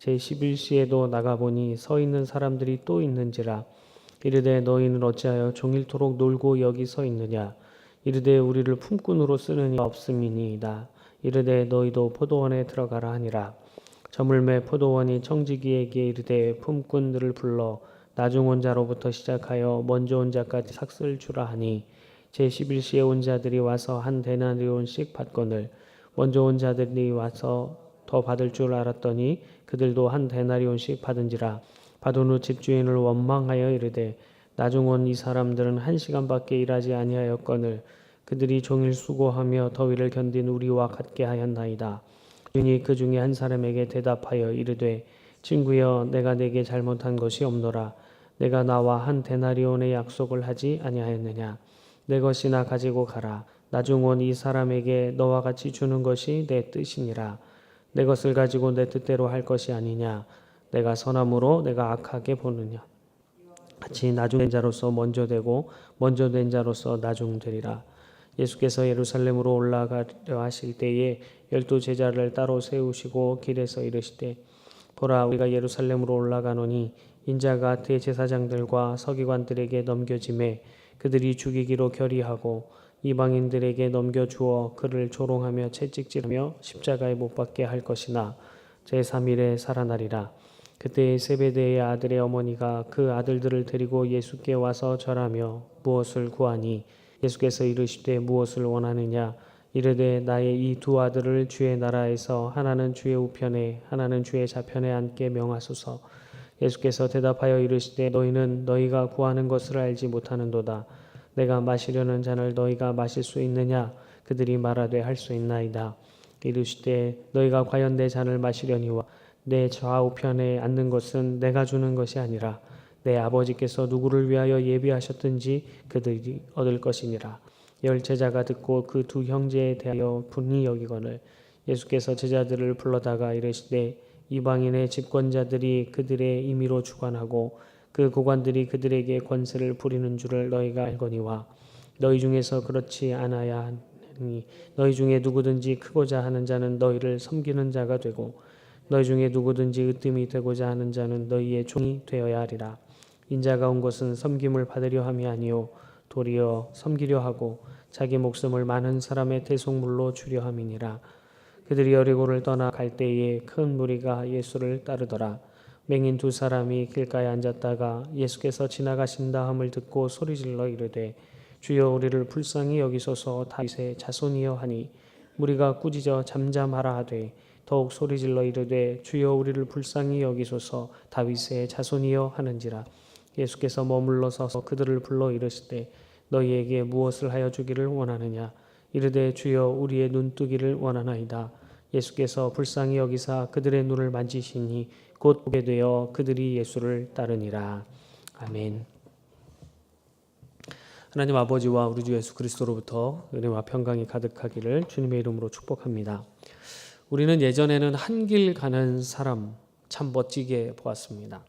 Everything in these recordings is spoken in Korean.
제11시에도 나가보니 서 있는 사람들이 또 있는지라. 이르되 너희는 어찌하여 종일토록 놀고 여기 서 있느냐? 이르되 우리를 품꾼으로 쓰는 이 없음이니이다. 이르되 너희도 포도원에 들어가라 하니라. 저물매 포도원이 청지기에게 이르되 품꾼들을 불러 나중 온 자로부터 시작하여 먼저 온 자까지 삭슬 주라 하니 제11시에 온 자들이 와서 한 데나리온씩 받거늘 먼저 온 자들이 와서 더 받을 줄 알았더니 그들도 한 데나리온씩 받은지라 받은 후 집주인을 원망하여 이르되 나중 온 이 사람들은 한 시간밖에 일하지 아니하였거늘 그들이 종일 수고하며 더위를 견딘 우리와 같게 하였나이다. 주인이 그 중에 한 사람에게 대답하여 이르되 친구여 내가 내게 잘못한 것이 없노라. 내가 나와 한 데나리온의 약속을 하지 아니하였느냐? 내 것이나 가지고 가라. 나중 온 이 사람에게 너와 같이 주는 것이 내 뜻이니라 내 것을 가지고 내 뜻대로 할 것이 아니냐? 내가 선함으로 내가 악하게 보느냐? 같이 나중된 자로서 먼저 되고 먼저 된 자로서 나중 되리라. 예수께서 예루살렘으로 올라가려 하실 때에 열두 제자를 따로 세우시고 길에서 이르시되 보라 우리가 예루살렘으로 올라가노니 인자가 대제사장들과 서기관들에게 넘겨짐에 그들이 죽이기로 결의하고 이방인들에게 넘겨주어 그를 조롱하며 채찍질하며 십자가에 못 박게 할 것이나 제3일에 살아나리라. 그때 세베대의 아들의 어머니가 그 아들들을 데리고 예수께 와서 절하며 무엇을 구하니? 예수께서 이르시되 무엇을 원하느냐? 이르되 나의 이 두 아들을 주의 나라에서 하나는 주의 우편에 하나는 주의 좌편에 앉게 명하소서. 예수께서 대답하여 이르시되 너희는 너희가 구하는 것을 알지 못하는도다 내가 마시려는 잔을 너희가 마실 수 있느냐 그들이 말하되 할 수 있나이다 이르시되 너희가 과연 내 잔을 마시려니와 내 좌우편에 앉는 것은 내가 주는 것이 아니라 내 아버지께서 누구를 위하여 예비하셨든지 그들이 얻을 것이니라. 열 제자가 듣고 그 두 형제에 대하여 분히 여기거늘 예수께서 제자들을 불러다가 이르시되 이방인의 집권자들이 그들의 임의로 주관하고 그 고관들이 그들에게 권세를 부리는 줄을 너희가 알거니와 너희 중에서 그렇지 않아야 하니 너희 중에 누구든지 크고자 하는 자는 너희를 섬기는 자가 되고 너희 중에 누구든지 으뜸이 되고자 하는 자는 너희의 종이 되어야 하리라. 인자가 온 것은 섬김을 받으려 함이 아니요 도리어 섬기려 하고 자기 목숨을 많은 사람의 대속물로 주려 함이니라. 그들이 여리고를 떠나 갈 때에 큰 무리가 예수를 따르더라. 맹인 두 사람이 길가에 앉았다가 예수께서 지나가신 다음을 듣고 소리질러 이르되 주여 우리를 불쌍히 여기소서. 다윗의 자손이여 하니 무리가 꾸짖어 잠잠하라 하되 더욱 소리질러 이르되 주여 우리를 불쌍히 여기소서. 다윗의 자손이여 하는지라. 예수께서 머물러 서서 그들을 불러 이르시되 너희에게 무엇을 하여 주기를 원하느냐? 이르되 주여 우리의 눈뜨기를 원하나이다 예수께서 불쌍히 여기사 그들의 눈을 만지시니 곧 보게 되어 그들이 예수를 따르니라 아멘 하나님 아버지와 우리 주 예수 그리스도로부터 은혜와 평강이 가득하기를 주님의 이름으로 축복합니다. 우리는 예전에는 한 길 가는 사람 참 멋지게 보았습니다.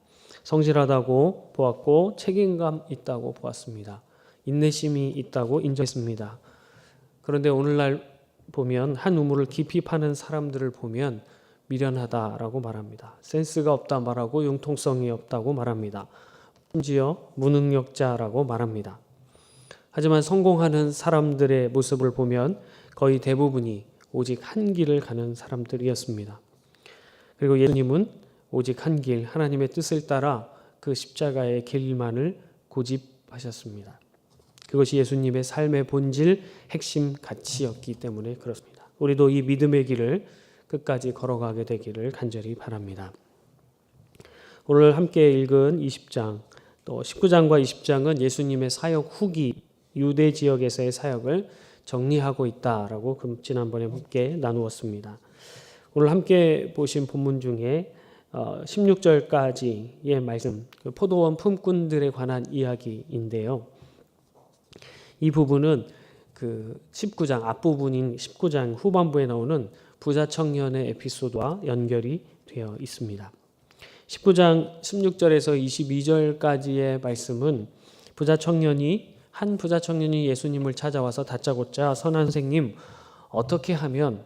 성실하다고 보았고 책임감 있다고 보았습니다. 인내심이 있다고 인정했습니다. 그런데 오늘날 보면 한 우물을 깊이 파는 사람들을 보면 미련하다라고 말합니다. 센스가 없다 말하고 융통성이 없다고 말합니다. 심지어 무능력자라고 말합니다. 하지만 성공하는 사람들의 모습을 보면 거의 대부분이 오직 한 길을 가는 사람들이었습니다. 그리고 예수님은 오직 한 길, 하나님의 뜻을 따라 그 십자가의 길만을 고집하셨습니다. 그것이 예수님의 삶의 본질, 핵심 가치였기 때문에 그렇습니다. 우리도 이 믿음의 길을 끝까지 걸어가게 되기를 간절히 바랍니다. 오늘 함께 읽은 20장, 또 19장과 20장은 예수님의 사역 후기, 유대 지역에서의 사역을 정리하고 있다라고 지난번에 함께 나누었습니다. 오늘 함께 보신 본문 중에 어, 16절까지의 말씀, 그 포도원 품꾼들에 관한 이야기인데요. 이 부분은 그 19장 앞부분인 19장 후반부에 나오는 부자 청년의 에피소드와 연결이 되어 있습니다. 19장 16절에서 22절까지의 말씀은 부자 청년이 한 부자 청년이 예수님을 찾아와서 다짜고짜 선한 선생님 어떻게 하면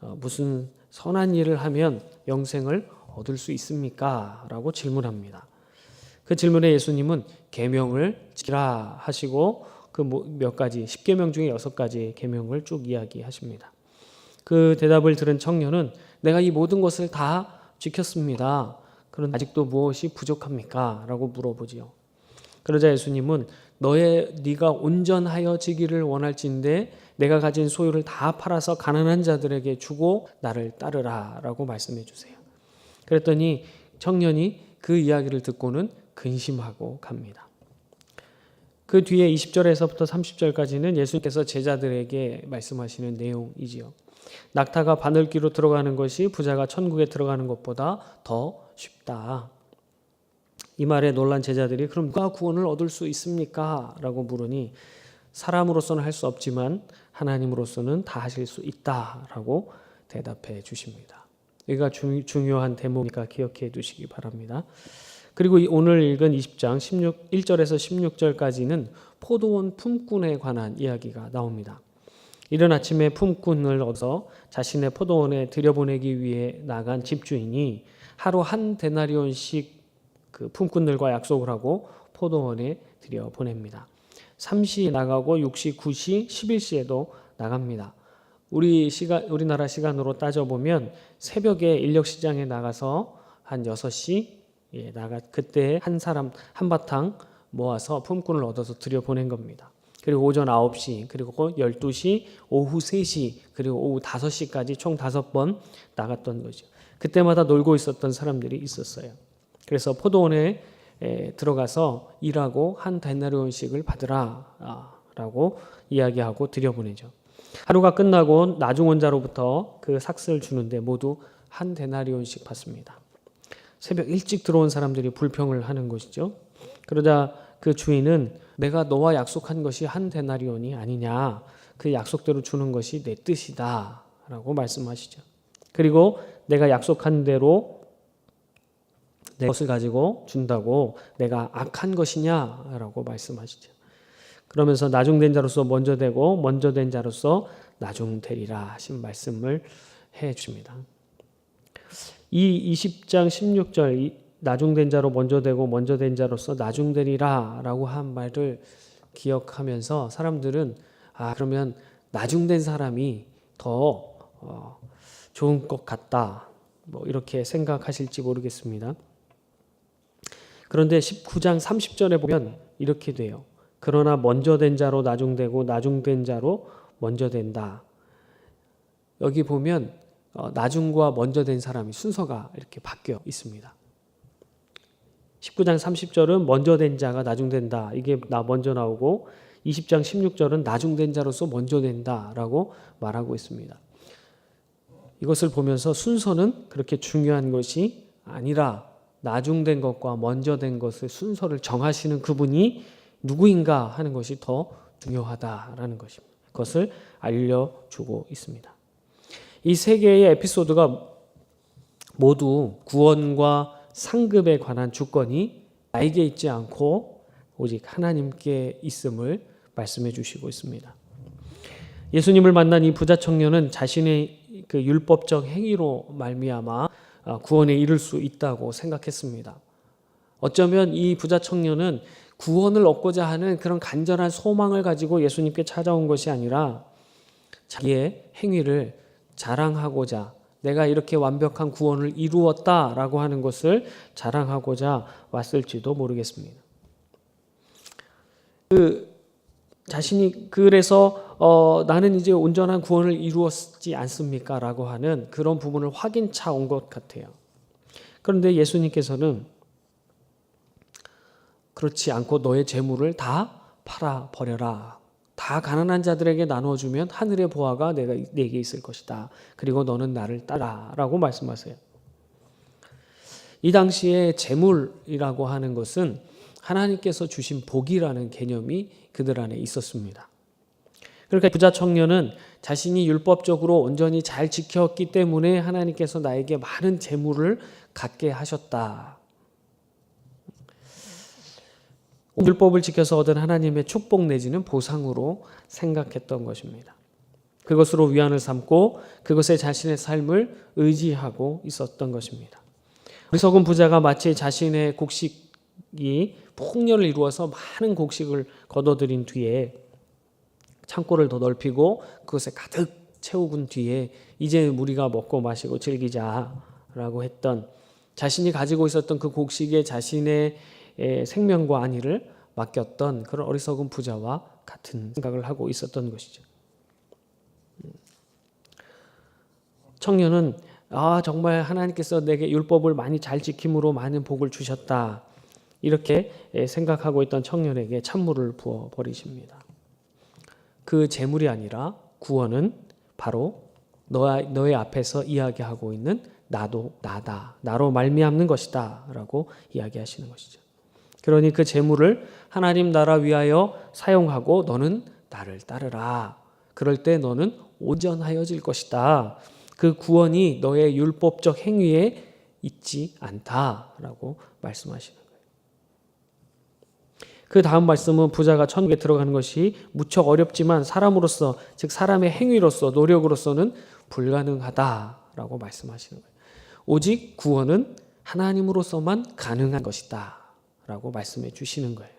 어, 무슨 선한 일을 하면 영생을 얻을 수 있습니까? 라고 질문합니다. 그 질문에 예수님은 계명을 지키라 하시고 그 몇 가지 10계명 중에 여섯 가지 계명을 쭉 이야기하십니다. 그 대답을 들은 청년은 내가 이 모든 것을 다 지켰습니다. 그런데 아직도 무엇이 부족합니까? 라고 물어보지요. 그러자 예수님은 너의 네가 온전하여지기를 원할진대 내가 가진 소유를 다 팔아서 가난한 자들에게 주고 나를 따르라라고 말씀해 주세요. 그랬더니 청년이 그 이야기를 듣고는 근심하고 갑니다. 그 뒤에 20절에서부터 30절까지는 예수님께서 제자들에게 말씀하시는 내용이지요. 낙타가 바늘귀로 들어가는 것이 부자가 천국에 들어가는 것보다 더 쉽다. 이 말에 놀란 제자들이 그럼 누가 구원을 얻을 수 있습니까? 라고 물으니 사람으로서는 할 수 없지만 하나님으로서는 다 하실 수 있다라고 대답해 주십니다. 여기가 주, 중요한 대목이니까 기억해 두시기 바랍니다. 그리고 오늘 읽은 20장 16, 1절에서 16절까지는 포도원 품꾼에 관한 이야기가 나옵니다. 이른 아침에 품꾼을 얻어 자신의 포도원에 들여보내기 위해 나간 집주인이 하루 한 데나리온씩 그 품꾼들과 약속을 하고 포도원에 들여보냅니다. 3시 나가고 6시, 9시, 11시에도 나갑니다. 우리 시간 우리나라 시간으로 따져 보면 새벽에 인력 시장에 나가서 한 6시 예, 나가 그때 한 사람 한바탕 모아서 품꾼을 얻어서 들여 보낸 겁니다. 그리고 오전 9시, 그리고 12시, 오후 3시, 그리고 오후 5시까지 총 5번 나갔던 거죠. 그때마다 놀고 있었던 사람들이 있었어요. 그래서 포도원에 에, 들어가서 일하고 한 데나리온씩을 받으라라고 이야기하고 들여보내죠. 하루가 끝나고 나중 원자로부터 그 삭스를 주는데 모두 한 데나리온씩 받습니다. 새벽 일찍 들어온 사람들이 불평을 하는 것이죠. 그러자 그 주인은 내가 너와 약속한 것이 한 데나리온이 아니냐. 그 약속대로 주는 것이 내 뜻이다. 라고 말씀하시죠. 그리고 내가 약속한 대로 내 것을 가지고 준다고 내가 악한 것이냐 라고 말씀하시죠. 그러면서 나중된 자로서 먼저 되고 먼저 된 자로서 나중되리라 하신 말씀을 해 주십니다. 이 20장 16절 나중된 자로 먼저 되고 먼저 된 자로서 나중되리라라고 한 말을 기억하면서 사람들은 아 그러면 나중된 사람이 더 어, 좋은 것 같다 뭐 이렇게 생각하실지 모르겠습니다. 그런데 19장 30절에 보면 이렇게 돼요. 그러나 먼저 된 자로 나중되고 나중된 자로 먼저 된다. 여기 보면 어, 나중과 먼저 된 사람이 순서가 이렇게 바뀌어 있습니다. 19장 30절은 먼저 된 자가 나중된다. 이게 나 먼저 나오고 20장 16절은 나중된 자로서 먼저 된다라고 말하고 있습니다. 이것을 보면서 순서는 그렇게 중요한 것이 아니라 나중된 것과 먼저 된 것의 순서를 정하시는 그분이 누구인가 하는 것이 더 중요하다라는 것입니다. 그것을 알려주고 있습니다. 이 세 개의 에피소드가 모두 구원과 상급에 관한 주권이 나에게 있지 않고 오직 하나님께 있음을 말씀해 주시고 있습니다. 예수님을 만난 이 부자 청년은 자신의 그 율법적 행위로 말미암아 어, 구원에 이를 수 있다고 생각했습니다. 어쩌면 이 부자 청년은 구원을 얻고자 하는 그런 간절한 소망을 가지고 예수님께 찾아온 것이 아니라 자기의 행위를 자랑하고자 내가 이렇게 완벽한 구원을 이루었다라고 하는 것을 자랑하고자 왔을지도 모르겠습니다. 그 자신이 그래서 어, 나는 이제 온전한 구원을 이루었지 않습니까라고 하는 그런 부분을 확인차 온 것 같아요. 그런데 예수님께서는 그렇지 않고 너의 재물을 다 팔아 버려라. 다 가난한 자들에게 나눠주면 하늘의 보화가 내가 내게 있을 것이다. 그리고 너는 나를 따라라고 말씀하세요. 이 당시에 재물이라고 하는 것은 하나님께서 주신 복이라는 개념이 그들 안에 있었습니다. 그러니까 부자 청년은 자신이 율법적으로 온전히 잘 지켰기 때문에 하나님께서 나에게 많은 재물을 갖게 하셨다. 율법을 지켜서 얻은 하나님의 축복 내지는 보상으로 생각했던 것입니다. 그것으로 위안을 삼고 그것에 자신의 삶을 의지하고 있었던 것입니다. 어리석은 부자가 마치 자신의 곡식이 풍년을 이루어서 많은 곡식을 거둬들인 뒤에 창고를 더 넓히고 그것에 가득 채우군 뒤에 이제 우리가 먹고 마시고 즐기자라고 했던 자신이 가지고 있었던 그 곡식에 자신의 에, 생명과 안위를 맡겼던 그런 어리석은 부자와 같은 생각을 하고 있었던 것이죠. 청년은 아 정말 하나님께서 내게 율법을 많이 잘 지킴으로 많은 복을 주셨다 이렇게 생각하고 있던 청년에게 찬물을 부어 버리십니다. 그 재물이 아니라 구원은 바로 너, 너의 앞에서 이야기하고 있는 나도 나다 나로 말미암는 것이다라고 이야기하시는 것이죠. 그러니 그 재물을 하나님 나라 위하여 사용하고 너는 나를 따르라. 그럴 때 너는 온전하여질 것이다. 그 구원이 너의 율법적 행위에 있지 않다라고 말씀하시는. 그 다음 말씀은 부자가 천국에 들어가는 것이 무척 어렵지만 사람으로서 즉 사람의 행위로서 노력으로서는 불가능하다라고 말씀하시는 거예요. 오직 구원은 하나님으로서만 가능한 것이다 라고 말씀해 주시는 거예요.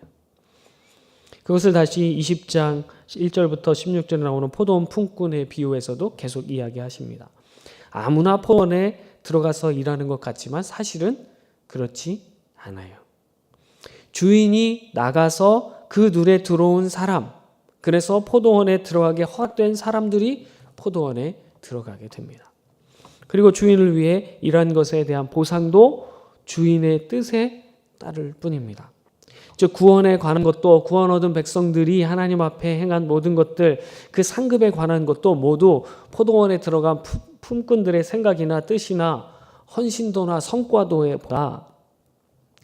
그것을 다시 20장 1절부터 16절에 나오는 포도원 품꾼의 비유에서도 계속 이야기하십니다. 아무나 포원에 들어가서 일하는 것 같지만 사실은 그렇지 않아요. 주인이 나가서 그 눈에 들어온 사람, 그래서 포도원에 들어가게 허락된 사람들이 포도원에 들어가게 됩니다. 그리고 주인을 위해 일한 것에 대한 보상도 주인의 뜻에 따를 뿐입니다. 즉 구원에 관한 것도 구원 얻은 백성들이 하나님 앞에 행한 모든 것들 그 상급에 관한 것도 모두 포도원에 들어간 품꾼들의 생각이나 뜻이나 헌신도나 성과도에 보다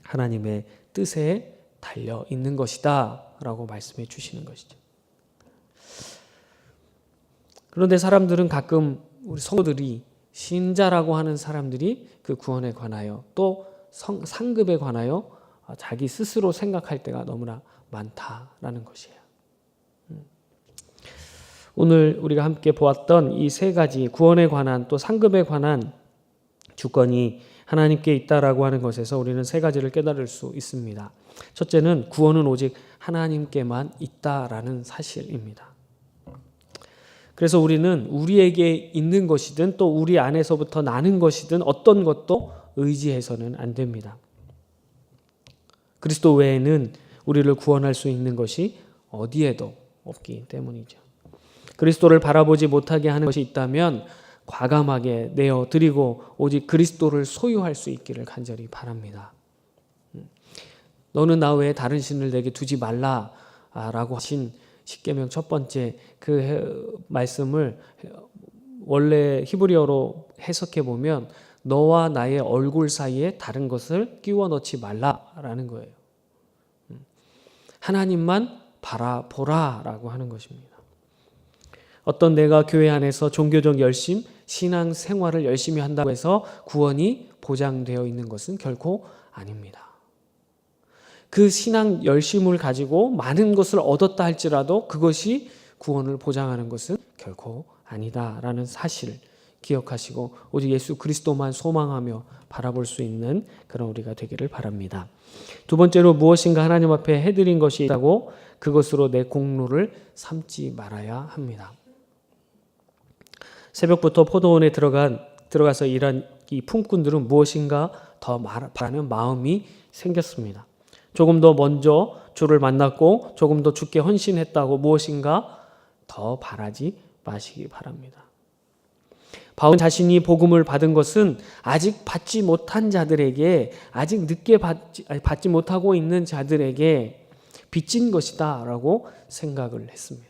하나님의 뜻에 달려 있는 것이다 라고 말씀해 주시는 것이죠. 그런데 사람들은 가끔 우리 성도들이 신자라고 하는 사람들이 그 구원에 관하여 또 성, 상급에 관하여 자기 스스로 생각할 때가 너무나 많다라는 것이에요. 음. 오늘 우리가 함께 보았던 이 세 가지 구원에 관한 또 상급에 관한 주권이 하나님께 있다라고 하는 것에서 우리는 세 가지를 깨달을 수 있습니다. 첫째는 구원은 오직 하나님께만 있다라는 사실입니다. 그래서 우리는 우리에게 있는 것이든 또 우리 안에서부터 나는 것이든 어떤 것도 의지해서는 안 됩니다. 그리스도 외에는 우리를 구원할 수 있는 것이 어디에도 없기 때문이죠. 그리스도를 바라보지 못하게 하는 것이 있다면 과감하게 내어 드리고 오직 그리스도를 소유할 수 있기를 간절히 바랍니다. 음. 너는 나 외에 다른 신을 내게 두지 말라라고 하신 십계명 첫 번째 그 말씀을 원래 히브리어로 해석해 보면 너와 나의 얼굴 사이에 다른 것을 끼워 넣지 말라라는 거예요. 음. 하나님만 바라보라라고 하는 것입니다. 어떤 내가 교회 안에서 종교적 열심, 신앙 생활을 열심히 한다고 해서 구원이 보장되어 있는 것은 결코 아닙니다. 그 신앙 열심을 가지고 많은 것을 얻었다 할지라도 그것이 구원을 보장하는 것은 결코 아니다라는 사실 기억하시고 오직 예수 그리스도만 소망하며 바라볼 수 있는 그런 우리가 되기를 바랍니다. 두 번째로 무엇인가 하나님 앞에 해드린 것이 있다고 그것으로 내 공로를 삼지 말아야 합니다. 새벽부터 포도원에 들어간 들어가서 일한 이 품꾼들은 무엇인가 더 바라는 마음이 생겼습니다. 조금 더 먼저 주를 만났고 조금 더 주께 헌신했다고 무엇인가 더 바라지 마시기 바랍니다. 바울 자신이 복음을 받은 것은 아직 받지 못한 자들에게 아직 늦게 받지, 받지 못하고 있는 자들에게 빚진 것이다라고 생각을 했습니다.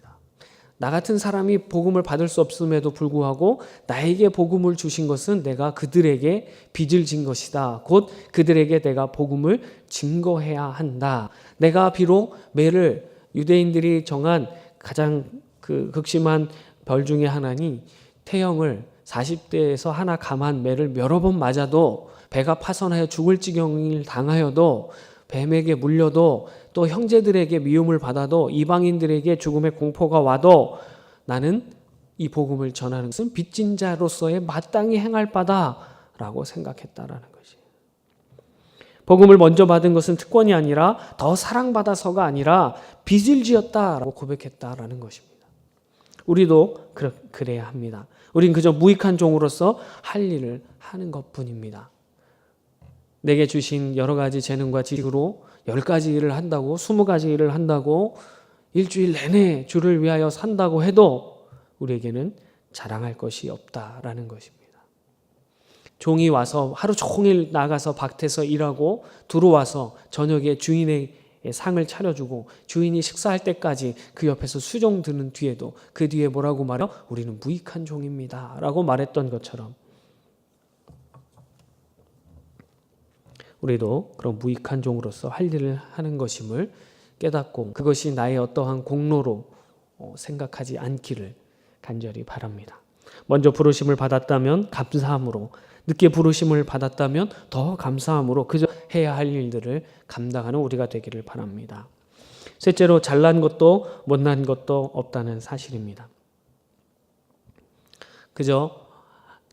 나 같은 사람이 복음을 받을 수 없음에도 불구하고 나에게 복음을 주신 것은 내가 그들에게 빚을 진 것이다. 곧 그들에게 내가 복음을 증거해야 한다. 내가 비록 매를 유대인들이 정한 가장 그 극심한 벌 중에 하나니 태형을 40대에서 하나 감한 매를 여러 번 맞아도 배가 파선하여 죽을 지경을 당하여도 뱀에게 물려도 또 형제들에게 미움을 받아도 이방인들에게 죽음의 공포가 와도 나는 이 복음을 전하는 것은 빚진 자로서의 마땅히 행할 바다라고 생각했다라는 것이. 복음을 먼저 받은 것은 특권이 아니라 더 사랑받아서가 아니라 빚을 지었다라고 고백했다라는 것입니다. 우리도 그래야 합니다. 우린 그저 무익한 종으로서 할 일을 하는 것 뿐입니다. 내게 주신 여러 가지 재능과 지식으로 열 가지 일을 한다고 스무 가지 일을 한다고 일주일 내내 주를 위하여 산다고 해도 우리에게는 자랑할 것이 없다라는 것입니다. 종이 와서 하루 종일 나가서 밭에서 일하고 들어와서 저녁에 주인의 상을 차려주고 주인이 식사할 때까지 그 옆에서 수종 드는 뒤에도 그 뒤에 뭐라고 말해요? 우리는 무익한 종입니다. 라고 말했던 것처럼 우리도 그런 무익한 종으로서 할 일을 하는 것임을 깨닫고 그것이 나의 어떠한 공로로 어, 생각하지 않기를 간절히 바랍니다. 먼저 부르심을 받았다면 감사함으로 늦게 부르심을 받았다면 더 감사함으로 그저 해야 할 일들을 감당하는 우리가 되기를 바랍니다. 셋째로 잘난 것도 못난 것도 없다는 사실입니다. 그저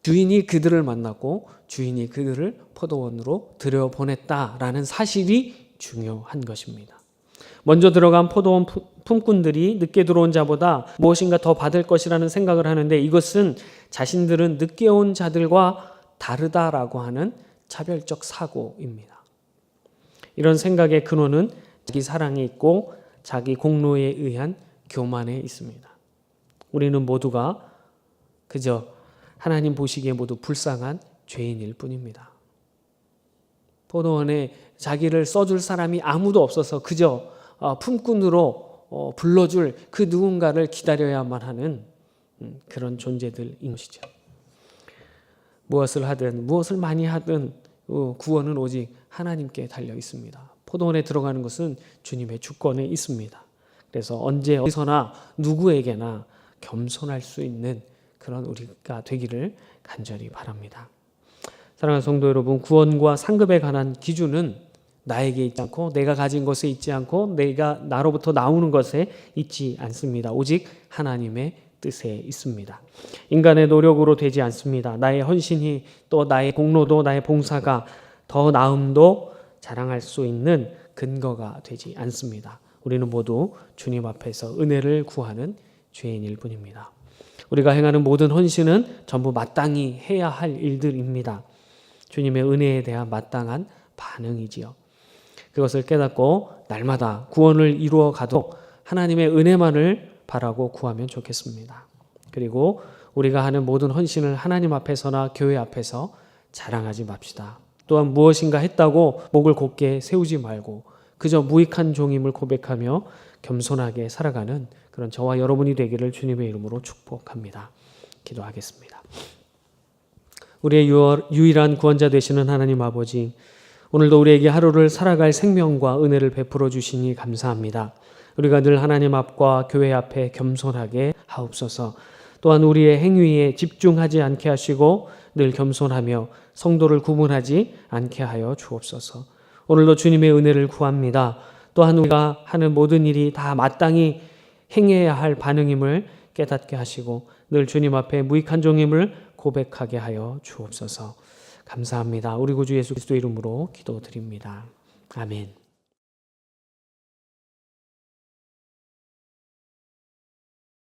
주인이 그들을 만났고 주인이 그들을 포도원으로 들여보냈다라는 사실이 중요한 것입니다. 먼저 들어간 포도원 품꾼들이 늦게 들어온 자보다 무엇인가 더 받을 것이라는 생각을 하는데 이것은 자신들은 늦게 온 자들과 다르다라고 하는 차별적 사고입니다. 이런 생각의 근원은 자기 사랑에 있고 자기 공로에 의한 교만에 있습니다. 우리는 모두가 그저 하나님 보시기에 모두 불쌍한 죄인일 뿐입니다. 포도원에 자기를 써줄 사람이 아무도 없어서 그저 어, 품꾼으로 어, 불러줄 그 누군가를 기다려야만 하는 음, 그런 존재들인 것이죠. 무엇을 하든 무엇을 많이 하든 어, 구원은 오직 하나님께 달려 있습니다. 포도원에 들어가는 것은 주님의 주권에 있습니다. 그래서 언제 어디서나 누구에게나 겸손할 수 있는 그런 우리가 되기를 간절히 바랍니다. 사랑하는 성도 여러분, 구원과 상급에 관한 기준은 나에게 있지 않고 내가 가진 것에 있지 않고 내가 나로부터 나오는 것에 있지 않습니다. 오직 하나님의 뜻에 있습니다. 인간의 노력으로 되지 않습니다. 나의 헌신이 또 나의 공로도 나의 봉사가 더 나음도 자랑할 수 있는 근거가 되지 않습니다. 우리는 모두 주님 앞에서 은혜를 구하는 죄인일 뿐입니다. 우리가 행하는 모든 헌신은 전부 마땅히 해야 할 일들입니다. 주님의 은혜에 대한 마땅한 반응이지요. 그것을 깨닫고 날마다 구원을 이루어 가도록 하나님의 은혜만을 바라고 구하면 좋겠습니다. 그리고 우리가 하는 모든 헌신을 하나님 앞에서나 교회 앞에서 자랑하지 맙시다. 또한 무엇인가 했다고 목을 곧게 세우지 말고 그저 무익한 종임을 고백하며 겸손하게 살아가는 그런 저와 여러분이 되기를 주님의 이름으로 축복합니다. 기도하겠습니다. 우리의 유일한 구원자 되시는 하나님 아버지, 오늘도 우리에게 하루를 살아갈 생명과 은혜를 베풀어 주시니 감사합니다. 우리가 늘 하나님 앞과 교회 앞에 겸손하게 하옵소서. 또한 우리의 행위에 집중하지 않게 하시고 늘 겸손하며 성도를 구분하지 않게 하여 주옵소서. 오늘도 주님의 은혜를 구합니다. 또한 우리가 하는 모든 일이 다 마땅히 행해야 할 반응임을 깨닫게 하시고 늘 주님 앞에 무익한 종임을 고백하게 하여 주옵소서. 감사합니다. 우리 구주 예수 그리스도 이름으로 기도드립니다. 아멘.